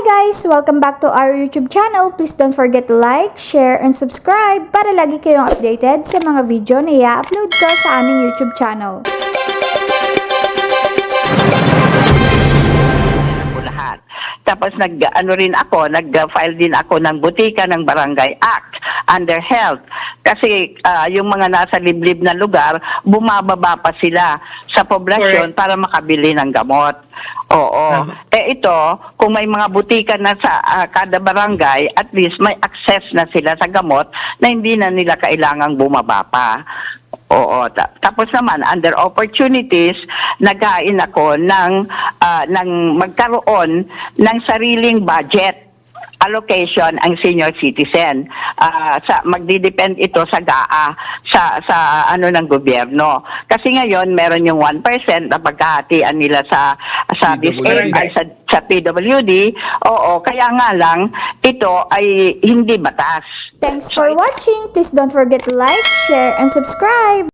guys! Welcome back to our YouTube channel. Please don't forget to like, share, and subscribe para lagi kayong updated sa mga video na i-upload ko sa aming YouTube channel. Tapos nag ano rin ako, nag-file din ako ng butika ng Barangay Act under health. Kasi ah, yung mga nasa liblib na lugar, bumababa pa sila sa poblasyon para makabili ng gamot. Oo. Eh ito, kung may mga butika na sa ah, kada barangay, at least may access na sila sa gamot na hindi na nila kailangang bumaba pa. Oo. Ta- tapos naman, under opportunities, naghain ako ng, ah, ng magkaroon ng sariling budget allocation ang senior citizen. Ah, sa magdidepend ito sa GAA sa sa ano ng gobyerno. Kasi ngayon meron yung 1% na pagkahatian nila sa sa disabled ay sa, sa PWD. Oo, kaya nga lang ito ay hindi batas. Thanks for watching! Please don't forget to like, share, and subscribe!